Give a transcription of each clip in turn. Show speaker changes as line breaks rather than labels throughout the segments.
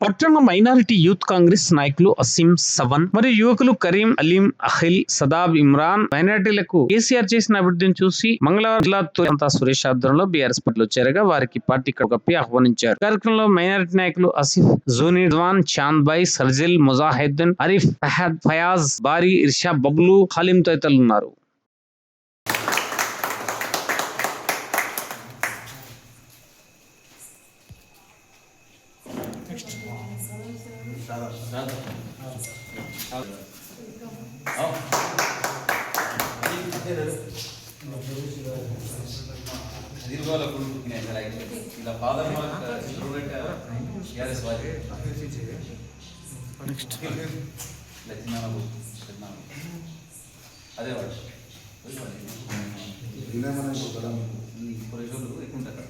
పట్టణ minority youth Congress నాయకులు అసీం సవన్ మరియు యువకులు కరీం అలీం అఖిల్ సదాబ్ ఇమ్రాన్ మైనారిటీలకు కేసీఆర్ చేసిన అభివృద్ధిని చూసి మంగళవారం జిల్లా అంతా సురేష్ ఆధ్వర్యంలో బీఆర్ఎస్ పార్టీలో చేరగా వారికి పార్టీ కప్పి ఆహ్వానించారు. కార్యక్రమంలో మైనారిటీ నాయకులు అసిఫ్ జూనిద్వాన్ చాంద్ బాయ్ సర్జిల్ ముజాహిద్దీన్ అరీఫ్ ఫహద్ ఫయాజ్ బారీ ఇర్షా బబ్లు ఖాలిం తదితరులు ఉన్నారు.
దీర్ఘాల కొడుకునే ఇలా ఫాదర్ స్టూడెంట్ వారి నెక్స్ట్ లక్ష్మణ అదే వాడు ఈ పురుషులు ఎక్కువ ఉంటారు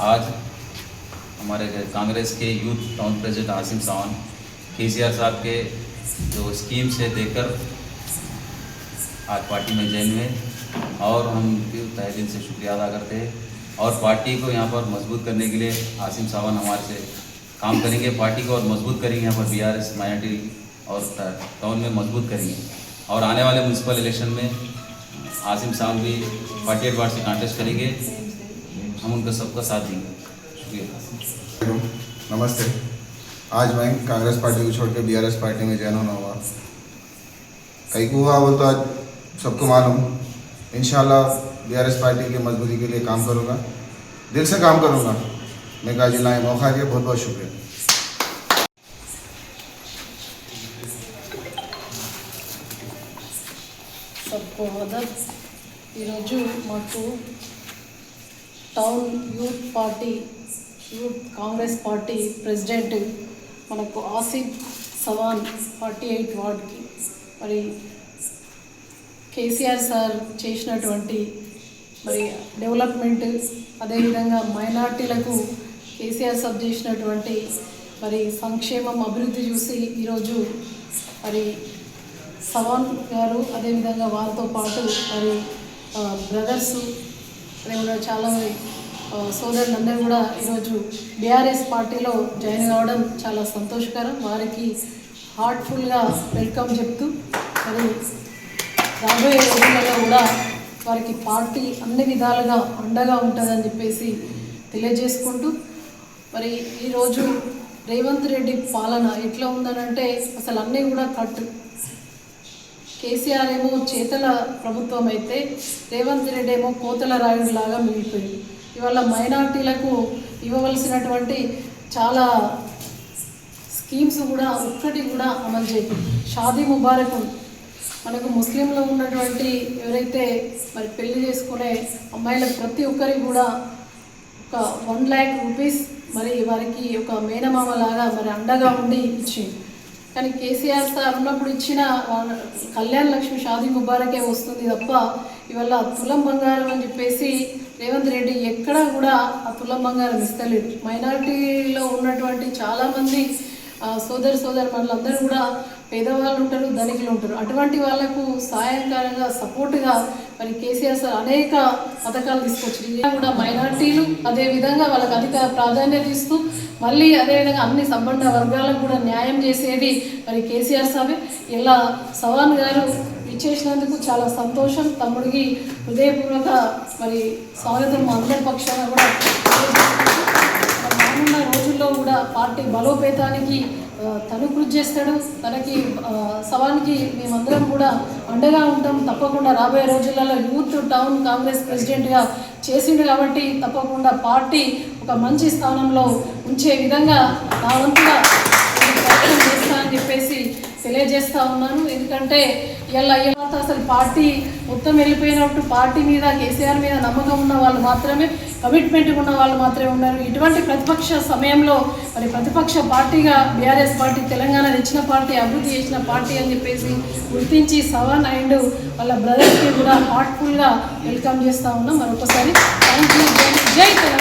आज हमारे कांग्रेस के youth town president Asim Sawan के साहब के जो स्कीम से देकर आज पार्टी में जैन हुए, और हम तहे दिल से शुक्रिया अदा करते हैं। और पार्टी को यहाँ पर मज़बूत करने के लिए आसिम सावन हमारे से काम करेंगे। पार्टी को और मज़बूत करेंगे यहाँ पर बी आर एस माइनॉरिटी और टाउन में मज़बूत करेंगे और आने वाले म्यूनसिपल इलेक्शन में आसिम सावन भी पार्टी एडवार से कॉन्टेस्ट करेंगे। हम उनका सबका साथ देंगे।
नमस्ते। आज मैं कांग्रेस पार्टी को छोड़ के बीआरएस पार्टी में जॉइन होना हुआ। कई को हुआ बोल तो आज सबको मालूम। इंशाल्लाह बीआरएस पार्टी की मजबूती के लिए काम करूँगा। दिल से काम करूँगा। मैं कहा जिला मौका दिया बहुत बहुत शुक्रिया।
సబ్కో ఆదర్ ఈరోజు మాకు town youth party youth Congress party president మనకు ఆసిఫ్ సవాన్ ఫార్టీ ఎయిట్ వార్డ్కి. మరి కేసీఆర్ సార్ చేసినటువంటి మరి డెవలప్మెంట్ అదేవిధంగా మైనార్టీలకు కేసీఆర్ సార్ చేసినటువంటి మరి సంక్షేమం అభివృద్ధి చూసి ఈరోజు మరి సవాన్ గారు అదేవిధంగా వారితో పాటు మరి బ్రదర్స్ అదేవిధంగా చాలా మంది ఆ, సోదరులందరూ కూడా ఈరోజు బీఆర్ఎస్ పార్టీలో జాయిన్ కావడం చాలా సంతోషకరం. వారికి హార్ట్ఫుల్గా వెల్కమ్ చెప్తూ మరి రాబోయే రోజులలో కూడా వారికి పార్టీ అన్ని విధాలుగా అండగా ఉంటుందని చెప్పేసి తెలియజేసుకుంటూ మరి ఈరోజు రేవంత్ రెడ్డి పాలన ఎట్లా ఉందనంటే అసలు అన్నీ కూడా కట్ కేసీఆర్ ఏమో చేతల ప్రభుత్వం అయితే రేవంత్ రెడ్డి ఏమో కోతల రాయుడిలాగా మిగిలిపోయింది. ఇవాళ మైనార్టీలకు ఇవ్వవలసినటువంటి చాలా స్కీమ్స్ కూడా ఒక్కటి కూడా అమలు చేయలేదు షాదీ ముబారక్ మనకు ముస్లింలో ఉన్నటువంటి ఎవరైతే మరి పెళ్ళి చేసుకునే అమ్మాయిలకు ప్రతి ఒక్కరికి కూడా ఒక వన్ ల్యాక్ రూపీస్ మరి వారికి ఒక మేనమామ లాగా మరి అండగా ఉండి ఇచ్చింది. కానీ కేసీఆర్ సార్ ఉన్నప్పుడు ఇచ్చిన కళ్యాణ కళ్యాణ్ లక్ష్మి షాదీ ముబారకే వస్తుంది తప్ప ఇవాళ తులం బంగారం అని చెప్పేసి రేవంత్ రెడ్డి ఎక్కడా కూడా ఆ తులం బంగారం ఇస్తలేదు. మైనారిటీలో ఉన్నటువంటి చాలామంది ఆ, సోదరి సోదరి మనలందరూ కూడా పేదవాళ్ళు ఉంటారు ధనికులు ఉంటారు. అటువంటి వాళ్ళకు సాయంకాలంగా సపోర్ట్గా మరి కేసీఆర్ సార్ అనేక పథకాలు తీసుకొచ్చారు. కూడా మైనార్టీలు అదే విధంగా వాళ్ళకి అధిక ప్రాధాన్యత ఇస్తూ మళ్ళీ అదేవిధంగా అన్ని సంబంధ వర్గాలకు కూడా న్యాయం చేసేది మరి కేసీఆర్ సాబే ఇలా సవాన్ గారు ఇచ్చేసినందుకు చాలా సంతోషం. తమ్ముడికి హృదయపూర్వక మరి స్వాగతం అందరి పక్షాన కూడా. రానున్న రోజుల్లో కూడా పార్టీ బలోపేతానికి తను కృషి చేస్తాడు. తనకి సవాల్కి మేమందరం కూడా అండగా ఉంటాం. తప్పకుండా రాబోయే రోజులలో యూత్ టౌన్ కాంగ్రెస్ ప్రెసిడెంట్గా చేసిండు కాబట్టి తప్పకుండా పార్టీ ఒక మంచి స్థానంలో ఉంచే విధంగా నా వంతుగా ప్రయత్నం చేస్తా అని చెప్పేసి తెలియజేస్తా ఉన్నాను. ఎందుకంటే ఇలా ఇలా అసలు పార్టీ మొత్తం వెళ్ళిపోయినప్పుడు పార్టీ మీద కేసీఆర్ మీద నమ్మకం ఉన్న వాళ్ళు మాత్రమే కమిట్మెంట్ ఉన్న వాళ్ళు మాత్రమే ఉన్నారు. ఇటువంటి ప్రతిపక్ష సమయంలో మరి ప్రతిపక్ష పార్టీగా బీఆర్ఎస్ పార్టీ తెలంగాణ తెచ్చిన పార్టీ అభివృద్ధి చేసిన పార్టీ అని చెప్పేసి గుర్తించి సవన్ అండ్ వాళ్ళ బ్రదర్స్కి కూడా హార్ట్ఫుల్గా వెల్కమ్ చేస్తూ ఉన్నాం. మరొకసారి థ్యాంక్ యూ జై జై తెలంగాణ.